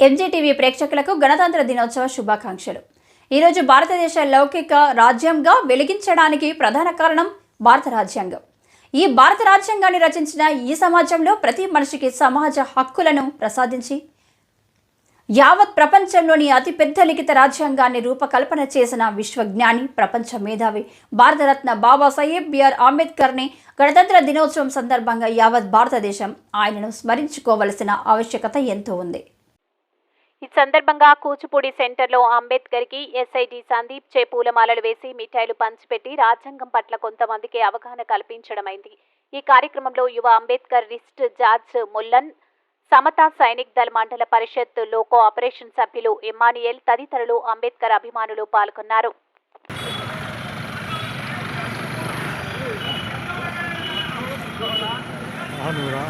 ఎంజీటీవీ ప్రేక్షకులకు గణతంత్ర దినోత్సవ శుభాకాంక్షలు. ఈరోజు భారతదేశ లౌకిక రాజ్యంగా వెలిగించడానికి ప్రధాన కారణం భారత రాజ్యాంగం. ఈ భారత రాజ్యాంగాన్ని రచించిన ఈ సమాజంలో ప్రతి మనిషికి సమాజ హక్కులను ప్రసాదించి యావత్ ప్రపంచంలోని అతిపెద్ద లిఖిత రాజ్యాంగాన్ని రూపకల్పన చేసిన విశ్వజ్ఞాని ప్రపంచ మేధావి భారతరత్న బాబాసాహెబ్ బిఆర్ అంబేద్కర్ని గణతంత్ర దినోత్సవం సందర్భంగా యావత్ భారతదేశం ఆయనను స్మరించుకోవలసిన ఆవశ్యకత ఎంతో ఉంది. ఈ సందర్భంగా కూచిపూడి సెంటర్లో అంబేద్కర్కి ఎస్ఐటి సందీప్ చే పూలమాలలు వేసి మిఠాయిలు పంచిపెట్టి రాజ్యాంగం పట్ల కొంతమందికి అవగాహన కల్పించడమైంది. ఈ కార్యక్రమంలో యువ అంబేద్కర్ రిస్ట్ జార్జ్ ముల్లన్ సమతా సైనిక్ దళ మండల పరిషత్ లోకో ఆపరేషన్ సభ్యులు ఇమ్మానియల్ తదితరులు అంబేద్కర్ అభిమానులు పాల్గొన్నారు. అవునురా